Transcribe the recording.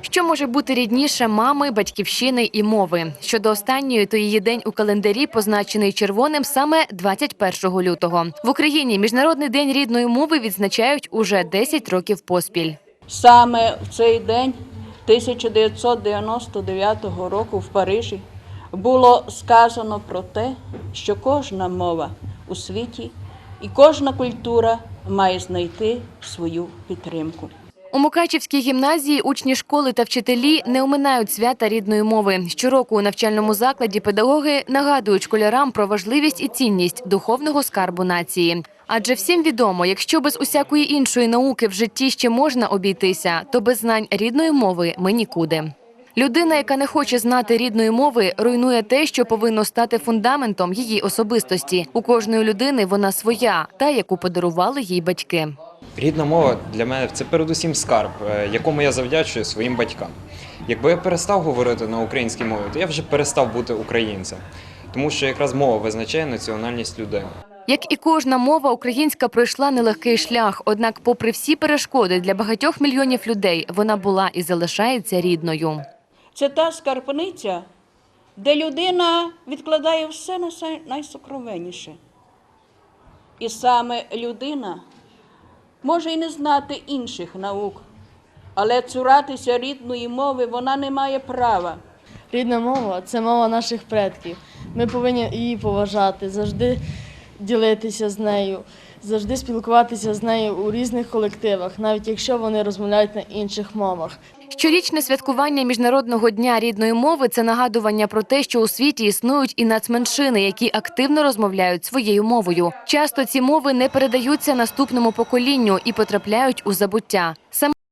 Що може бути рідніше мами, батьківщини і мови? Щодо останньої, то її день у календарі позначений червоним саме 21 лютого. В Україні міжнародний день рідної мови відзначають уже 10 років поспіль. Саме в цей день 1999 року в Парижі було сказано про те, що кожна мова у світі і кожна культура має знайти свою підтримку. У Мукачівській гімназії учні школи та вчителі не оминають свята рідної мови. Щороку у навчальному закладі педагоги нагадують школярам про важливість і цінність духовного скарбу нації. Адже всім відомо, якщо без усякої іншої науки в житті ще можна обійтися, то без знань рідної мови ми нікуди. Людина, яка не хоче знати рідної мови, руйнує те, що повинно стати фундаментом її особистості. У кожної людини вона своя, та яку подарували їй батьки. Рідна мова для мене це передусім скарб, е, якому я завдячую своїм батькам. Якби я перестав говорити на українській мові, то я вже перестав бути українцем, тому що якраз мова визначає національність людини. Як і кожна мова, українська пройшла нелегкий шлях. Однак, попри всі перешкоди для багатьох мільйонів людей, вона була і залишається рідною. Це та скарбниця, де людина відкладає все найсокровенніше. І саме людина може і не знати інших наук, але цуратися рідної мови вона не має права. Рідна мова це мова наших предків. Ми повинні її поважати, завжди ділитися з нею, завжди спілкуватися з нею у різних колективах, навіть якщо вони розмовляють на інших мовах. Щорічне святкування міжнародного дня рідної мови це нагадування про те, що у світі існують і нацменшини, які активно розмовляють своєю мовою. Часто ці мови не передаються наступному поколінню і потрапляють у забуття.